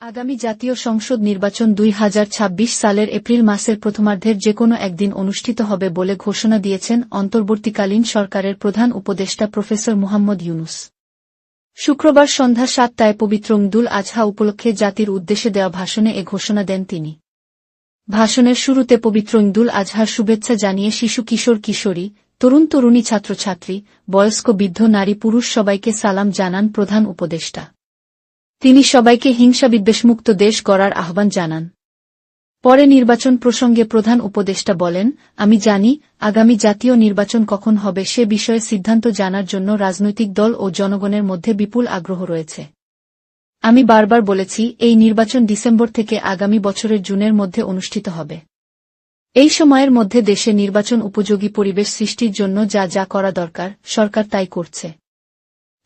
আগামী জাতীয় সংসদ নির্বাচন দুই হাজার ছাব্বিশ সালের এপ্রিল মাসের প্রথমার্ধের যেকোনো একদিন অনুষ্ঠিত হবে বলে ঘোষণা দিয়েছেন অন্তর্বর্তীকালীন সরকারের প্রধান উপদেষ্টা প্রফেসর মোহাম্মদ ইউনুস। শুক্রবার সন্ধ্যা সাতটায় পবিত্র ঈদুল আজহা উপলক্ষে জাতির উদ্দেশ্যে দেওয়া ভাষণে এ ঘোষণা দেন তিনি। ভাষণের শুরুতে পবিত্র ঈদুল আজহার শুভেচ্ছা জানিয়ে শিশু কিশোর কিশোরী, তরুণ তরুণী ছাত্রছাত্রী, বয়স্ক বৃদ্ধ নারী পুরুষ সবাইকে সালাম জানান প্রধান উপদেষ্টা। তিনি সবাইকে হিংসা বিদ্বেষমুক্ত দেশ গড়ার আহ্বান জানান। পরে নির্বাচন প্রসঙ্গে প্রধান উপদেষ্টা বলেন, আমি জানি, আগামী জাতীয় নির্বাচন কখন হবে সে বিষয়ে সিদ্ধান্ত জানার জন্য রাজনৈতিক দল ও জনগণের মধ্যে বিপুল আগ্রহ রয়েছে। আমি বারবার বলেছি, এই নির্বাচন ডিসেম্বর থেকে আগামী বছরের জুনের মধ্যে অনুষ্ঠিত হবে। এই সময়ের মধ্যে দেশে নির্বাচন উপযোগী পরিবেশ সৃষ্টির জন্য যা যা করা দরকার, সরকার তাই করছে।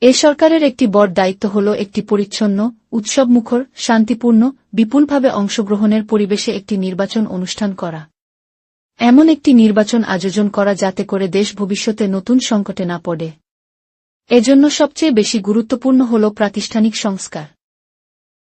এ সরকারের একটি বড় দায়িত্ব হল একটি পরিচ্ছন্ন, উৎসবমুখর, শান্তিপূর্ণ, বিপুলভাবে অংশগ্রহণের পরিবেশে একটি নির্বাচন অনুষ্ঠান করা। এমন একটি নির্বাচন আয়োজন করা যাতে করে দেশ ভবিষ্যতে নতুন সংকটে না পড়ে। এজন্য সবচেয়ে বেশি গুরুত্বপূর্ণ হল প্রাতিষ্ঠানিক সংস্কার।